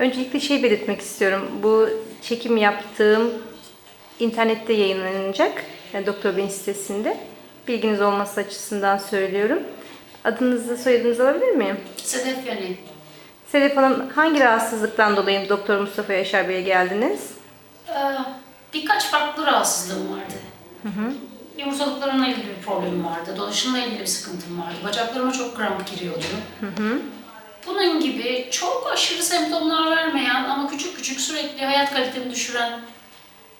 Öncelikle şey belirtmek istiyorum. Bu çekim yaptığım internette yayınlanacak. Yani Doktor Bey'in sitesinde. Bilginiz olması açısından söylüyorum. Adınızı, soyadınızı alabilir miyim? Sedef Yönelik. Sedef Hanım hangi rahatsızlıktan dolayı Doktor Mustafa Yaşar Bey'e geldiniz? Ee, birkaç farklı rahatsızlığım vardı. Yumurtalıklarımla ilgili bir problemim vardı. Dolaşımla ilgili bir sıkıntım vardı. Bacaklarıma çok kramp giriyordu. Bunun gibi çok aşırı semptomlar vermeyen ama küçük küçük sürekli hayat kalitemi düşüren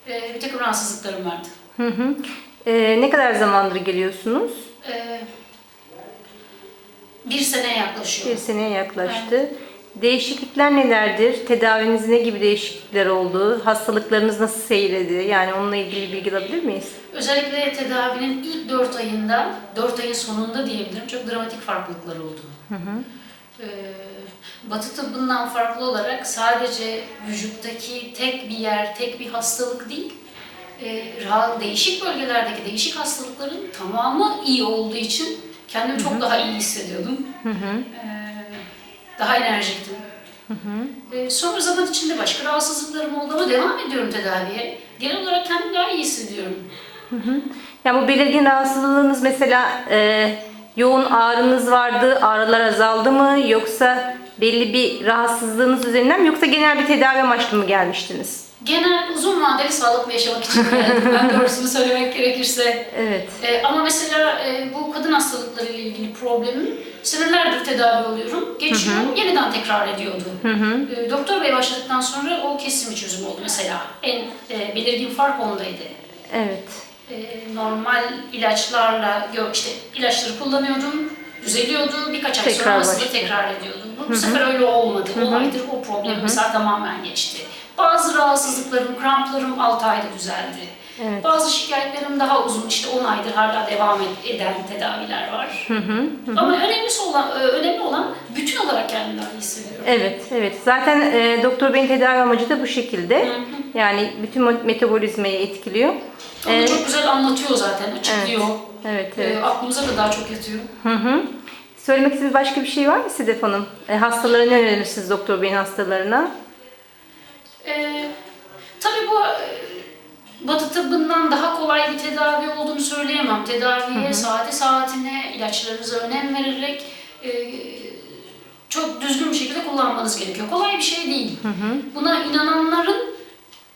e, bir takım rahatsızlıklarım vardı. Hı hı. Ee, ne kadar zamandır geliyorsunuz? Ee, bir seneye yaklaşıyor. Bir seneye yaklaştı. Değişiklikler nelerdir? Tedaviniz ne gibi değişiklikler oldu? Hastalıklarınız nasıl seyredi? Yani onunla ilgili bilgi alabilir miyiz? Özellikle tedavinin ilk 4 ayında, 4 ayın sonunda diyebilirim çok dramatik farklılıklar oldu. Ee, Batı tıbbından farklı olarak sadece vücuttaki tek bir yer, tek bir hastalık değil, e, değişik bölgelerdeki değişik hastalıkların tamamı iyi olduğu için kendimi çok daha iyi hissediyordum. Ee, daha enerjiktim. Ee, sonra zaman içinde başka rahatsızlıklarım oldu ama devam ediyorum tedaviye. Genel olarak kendimi daha iyi hissediyorum. Yani bu belirgin rahatsızlığınız mesela e, yoğun ağrınız vardı, ağrılar azaldı mı? Yoksa belli bir rahatsızlığınız üzerinden mi? Yoksa genel bir tedavi amaçlı mı gelmiştiniz? Genel uzun vadeli sağlıklı yaşamak için geldim. ben doğrusunu söylemek gerekirse. Evet. Ee, ama mesela e, bu kadın hastalıkları ile ilgili problemim senelerdir tedavi oluyorum. Geçiyor, yeniden tekrar ediyordu. Ee, doktor bey başladıktan sonra o kesin bir çözüm oldu mesela. En e, belirgin fark ondaydı. Evet. Ee, normal ilaçlarla, işte ilaçları kullanıyordum, düzeliyordu. Birkaç ay Tekrar sonra aslında tekrar ediyordu. Bu, bu sefer öyle olmadı. O aydır o problem mesela tamamen geçti. Bazı rahatsızlıklarım, kramplarım 6 ayda düzeldi. Evet. Bazı şikayetlerim daha uzun, işte 10 aydır hala devam ed- eden tedaviler var. Ama önemlisi olan, e, önemli olan bütün olarak kendimi daha iyi hissediyorum. Evet, evet. Zaten e, doktor beyin tedavi amacı da bu şekilde. Yani bütün metabolizmayı etkiliyor. Onu Ee, çok güzel anlatıyor zaten, açıklıyor. Evet, evet. E, aklımıza da daha çok yatıyor. Hı hı. Söylemek istediğiniz başka bir şey var mı Sedef Hanım? E, hastalara ne önerirsiniz doktor beyin hastalarına? Ee, tabii bu e, Batı tıbbından daha kolay bir tedavi olduğunu söyleyemem. Tedaviye saati saatine, ilaçlarınıza önem vererek e, çok düzgün bir şekilde kullanmanız gerekiyor. Kolay bir şey değil. Buna inananların,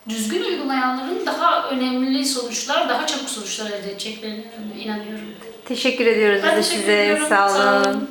düzgün uygulayanların daha önemli sonuçlar, daha çabuk sonuçlar elde edeceklerine inanıyorum. Teşekkür ediyoruz Ben biz de size. Sağ Sağ olun. olun.